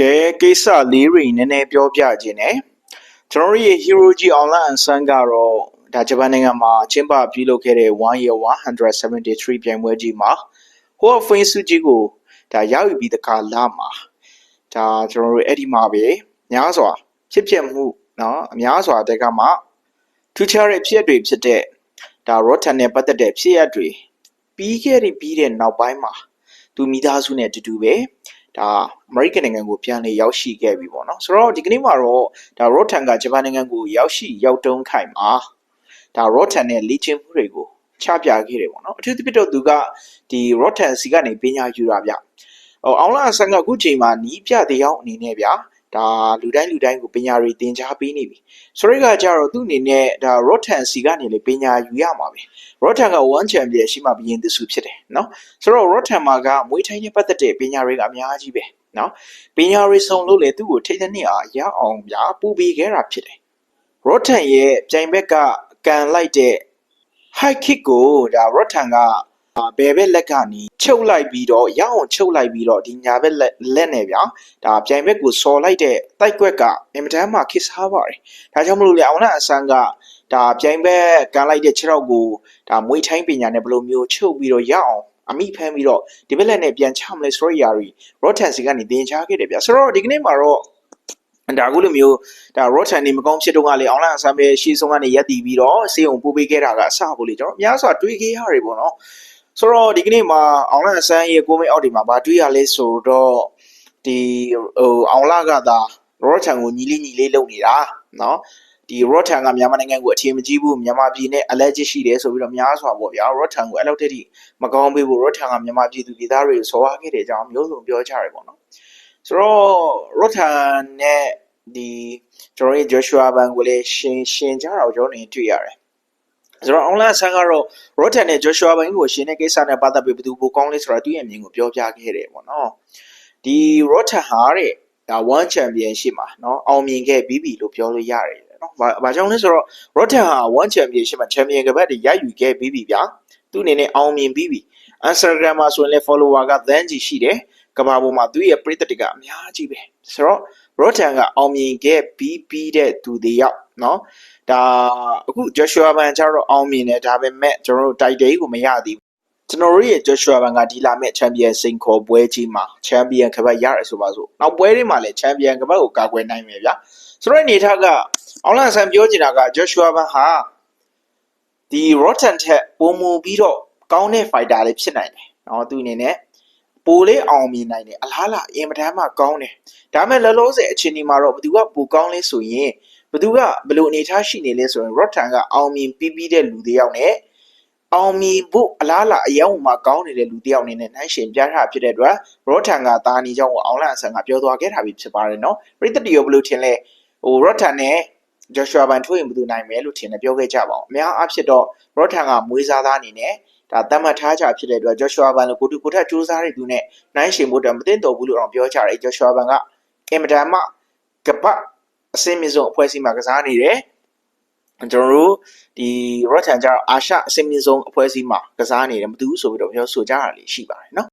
ကဲကိစ္စလေးတွေနည်းနည်းပြောပြခြင်းနဲ့ကျွန်တော်တို့ရဲ့ Hiroji Online အစမ်းကတော့ဒါဂျပန်နိုင်ငံမှာကျင်းပပြုလုပ်ခဲ့တဲ့1 year 173ပြိုင်ပွဲကြီးမှာဟိုဖိန်းစုကြီးကိုဒါရောက်ယူပြီးတခါလာမှာဒါကျွန်တော်တို့အဲ့ဒီမှာပဲများစွာဖြစ်ဖြစ်မှုเนาะအများစွာတက်ကမှထူးခြားတဲ့ဖြစ်ရပ်တွေဖြစ်တဲ့ဒါ Rotten နဲ့ပတ်သက်တဲ့ဖြစ်ရပ်တွေပြီးခဲ့တဲ့ပြီးတဲ့နောက်ပိုင်းမှာသူမိသားစုနဲ့အတူတူပဲ ဒါ American နိုင်ငံကိုပြန်လေရောက်ရှိခဲ့ပြီပေါ့နော်ဆိုတော့ဒီကနေ့မှာတော့ဒါ Rotten ကဂျပန်နိုင်ငံကိုရောက်ရှိရောက်တုံးခိုင်မှာဒါ Rotten နဲ့လေ့ကျင့်မှုတွေကိုချပြခဲ့တယ်ပေါ့နော်အထူးသဖြင့်တော့သူကဒီ Rotten စီကနေပညာယူတာဗျဟိုအောင်လာဆန်ကအခုချိန်မှာနီးပြတဲ့ရောက်အနေနဲ့ဗျာ ဒါလူတိုင်းလူတိုင်းကိုပညာတွေသင်ကြားပေးနေပြီဆိုတော့ကကြတော့သူ့အနေနဲ့ဒါ Rotten စီကနေလေပညာယူရမှာပဲ Rotten က1 champion ရှိမှဘရင်သစ်စုဖြစ်တယ်နော်ဆိုတော့ Rotten မှာကမွေးထိုင်းနဲ့ပတ်သက်တဲ့ပညာတွေကအများကြီးပဲနော်ပညာတွေစုံလို့လေသူ့ကိုထိတ်တဲ့နှစ်အားရအောင်ဗျာပူပေးခဲ့တာဖြစ်တယ် Rotten ရဲ့ပြိုင်ဘက်ကကန်လိုက်တဲ့ high kick ကိုဒါ Rotten က ဘယ်ဘက်လက်ကနေချုပ်လိုက်ပြီးတော့ရအောင်ချုပ်လိုက်ပြီးတော့ဒီညာဘက်လက်လက်နဲ့ဗျာဒါပြိုင်ဘက်ကိုစော်လိုက်တဲ့တိုက်ကွက်ကအင်မတန်မှခစ်စားပါတယ်ဒါကြောင့်မလို့လေအောင်လာအဆန်းကဒါပြိုင်ဘက်ကန်လိုက်တဲ့ခြေထောက်ကိုဒါမွေးထိုင်းပညာနဲ့ဘယ်လိုမျိုးချုပ်ပြီးတော့ရအောင်အမိဖမ်းပြီးတော့ဒီဘက်လက်နဲ့ပြန်ချမလဲဆိုရရာတွေ Rotten စီကနေတင်ချခဲ့တယ်ဗျာဆိုတော့ဒီကနေ့မှာတော့ဒါအခုလိုမျိုးဒါ Rotten နေမကောင်းဖြစ်တော့ကလေအောင်လာအဆန်းပဲရှေ့ဆုံးကနေရက်တည်ပြီးတော့စေုံပို့ပေးခဲ့တာကအစဖို့လေကျွန်တော်အများစွာတွေးခဲ့ရတယ်ပေါ့နော် ဆိုတော့ဒီကနေ့မှာအောင်လအစမ်းရဲ့ကိုမင်းအောက်ဒီမှာဗာတွေ့ရလဲဆိုတော့ဒီဟိုအောင်လကသာရောထန်ကိုညီလေးညီလေးလုပ်နေတာနော်ဒီရော့ထန်ကမြန်မာနိုင်ငံကိုအထင်မကြီးဘူးမြန်မာပြည်နဲ့အလက်ချစ်ရှိတယ်ဆိုပြီးတော့များစွာပေါ့ဗျာရော့ထန်ကိုအဲ့လောက်တည်းမကောင်းပေးဖို့ရော့ထန်ကမြန်မာပြည်သူပြည်သားတွေကိုစော်ကားခဲ့တဲ့အကြောင်းမျိုးစုံပြောကြရပေါ့နော်ဆိုတော့ရော့ထန်နဲ့ဒီကျွန်တော်ရဲ့ Joshua ဘန်ကိုလည်းရှင်ရှင်ကြတာကိုကျွန်တော်နေတွေ့ရတယ် ဆိုတော့ online ဆန်းကတော့ Rotten နဲ့ Joshua ဘိုင်းကိုရှင်တဲ့ကိစ္စနဲ့ပတ်သက်ပြီးဘယ်သူပိုကောင်းလဲဆိုတာသူ့ရဲ့အမြင်ကိုပြောပြခဲ့တယ်ပေါ့နော်ဒီ Rotten ဟာတဲ့ဒါ1 championship မှာเนาะအောင်မြင်ခဲ့ပြီးပြီလို့ပြောလို့ရတယ်เนาะဘာဘာကြောင့်လဲဆိုတော့ Rotten ဟာ1 championship မှာ champion ကပတ်တွေရိုက်ယူခဲ့ပြီးပြီဗျာသူ့အနေနဲ့အောင်မြင်ပြီးပြီ Instagram မှာဆိုရင်လည်း follower ကသန်းကြီးရှိတယ်ကဘာပေါ်မှာသူ့ရဲ့ပရိသတ်တွေကအများကြီးပဲဆိုတော့ Rotten ကအောင်မြင်ခဲ့ပြီးပြီးတဲ့သူတွေရောက် เนาะဒါအခု Joshua Ban ကျတော့အောင်မြင်တယ်ဒါပေမဲ့ကျွန်တော်တို့ title ကိုမရသေးဘူးကျွန်တော်တို့ရဲ့ Joshua Ban ကဒီလာမဲ့ Champion စိန်ခေါ်ပွဲကြီးမှာ Champion ကပတ်ရတယ်ဆိုပါစို့နောက်ပွဲတွေမှာလည်း Champion ကပတ်ကိုကာကွယ်နိုင်မယ်ဗျာဆိုတော့အနေထားကအောင်လန်ဆန်ပြောချင်တာက Joshua Ban ဟာဒီ Rotten ထက်ပုံမူပြီးတော့ကောင်းတဲ့ fighter လေးဖြစ်နိုင်တယ်เนาะသူအနေနဲ့ပိုလေးအောင်မြင်နိုင်တယ်အလားလားအင်မတန်မှကောင်းတယ်ဒါမဲ့လောလောဆယ်အချိန်ဒီမှာတော့ဘယ်သူကပိုကောင်းလဲဆိုရင် ဘသူကဘလို့အနေထားရှိနေလဲဆိုရင် Rotten ကအောင်မြင်ပြီးပြီးတဲ့လူတစ်ယောက်နဲ့အောင်မြင်ဖို့အလားလာအယောင်မှာကောင်းနေတဲ့လူတစ်ယောက်အနေနဲ့နိုင်ရှင်ပြထားဖြစ်တဲ့အတွက် Rotten ကတာနီကြောင့်အောင်လန့်အဆန်ကပြောသွားခဲ့တာပဲဖြစ်ပါတယ်နော်ပရိသတ်တီရောဘလို့ထင်လဲဟို Rotten နဲ့ Joshua Ban ထိုးရင်ဘယ်သူနိုင်မဲလို့ထင်တယ်ပြောခဲ့ကြပါအောင်အများအားဖြင့်တော့ Rotten ကမွေးစားသားအနေနဲ့ဒါတတ်မှတ်ထားကြဖြစ်တဲ့အတွက် Joshua Ban လို့ကိုတူကိုထက်စူးစမ်းတဲ့သူနဲ့နိုင်ရှင်ဖို့တမသိတော့ဘူးလို့တော့ပြောကြတယ် Joshua Ban ကအင်မတန်မှကပတ် အစင်းမြင့်ဆုံးအဖွဲ့အစည်းမှာကစားနေတယ်ကျွန်တော်တို့ဒီ Rotten ကျတော့အာရှအစင်းမြင့်ဆုံးအဖွဲ့အစည်းမှာကစားနေတယ်မတူဘူးဆိုပြီးတော့ပြောဆိုကြတာလေးရှိပါတယ်နော်